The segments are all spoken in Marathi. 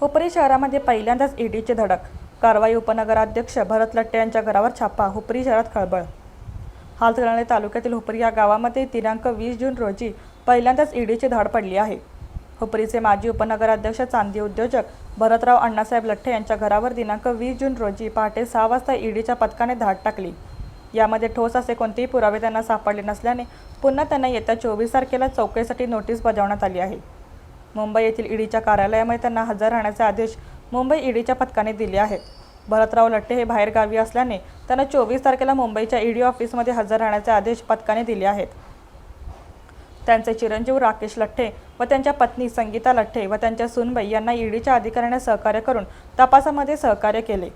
हुपरी शहरामध्ये पहिल्यांदाच ईडीची धडक. कारवाई उपनगराध्यक्ष भरत लट्टे यांच्या घरावर छापा हुपरी शहरात खळबळ. हालतगणले तालुक्यातील हुपरी या गावामध्ये दिनांक वीस जून रोजी पहिल्यांदाच ईडीची धाड पडली आहे. हुपरीचे माजी उपनगराध्यक्ष चांदी उद्योजक भरतराव अण्णासाहेब लठ्ठे यांच्या घरावर दिनांक वीस जून रोजी पहाटे सहा वाजता ईडीच्या पथकाने धाड टाकली. यामध्ये ठोस असे कोणतेही पुरावे त्यांना सापडले नसल्याने पुन्हा त्यांना येत्या चोवीस तारखेला चौकशीसाठी नोटीस बजावण्यात आली आहे. मुंबई येथील ईडीच्या कार्यालयामध्ये त्यांना हजर राहण्याचे आदेश मुंबई ईडीच्या पथकाने दिले आहेत. भरतराव लट्टे हे बाहेरगावी असल्याने त्यांना चोवीस तारखेला मुंबईच्या ईडी ऑफिसमध्ये हजर राहण्याचे आदेश पथकाने दिले आहेत. त्यांचे चिरंजीव राकेश लठ्ठे व त्यांच्या पत्नी संगीता लठ्ठे व त्यांच्या सुनबाई यांना ईडीच्या अधिकाऱ्याने सहकार्य करून तपासामध्ये सहकार्य केले.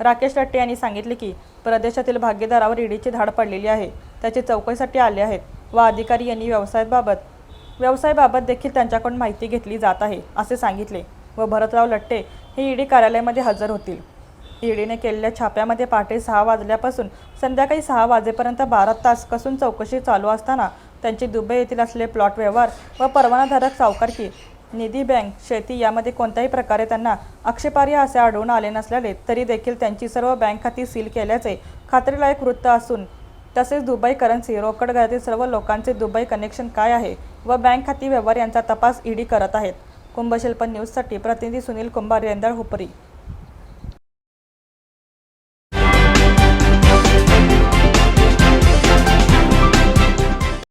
राकेश लट्टे यांनी सांगितले की प्रदेशातील भागीदारावर ईडीची धाड पडलेली आहे. त्याची चौकशीसाठी आले आहेत व अधिकारी यांनी व्यवसायाबाबत व्यवसायाबाबत देखील त्यांच्याकडून माहिती घेतली जात आहे असे सांगितले व भरतराव लट्टे हे ईडी कार्यालयामध्ये हजर होतील. ईडीने केलेल्या छाप्यामध्ये पहाटे सहा वाजल्यापासून संध्याकाळी सहा वाजेपर्यंत बारा तास कसून चौकशी चालू असताना त्यांची दुबई येथील असलेले प्लॉट व्यवहार व परवानाधारक सावकारकी निधी बँक शेती यामध्ये कोणत्याही प्रकारे त्यांना आक्षेपार्ह असे आढळून आले नसल्याने तरी देखील त्यांची सर्व बँक खाती सील केल्याचे खात्रीलायक वृत्त असून तसेच दुबई करन्सी रोकड घरातील सर्व लोकांचे दुबई कनेक्शन काय आहे व बँक खाती व्यवहार यांचा तपास ईडी करत आहेत. कुंभशिल्प न्यूजसाठी प्रतिनिधी सुनील कुंभार रेंदळ हुपरी.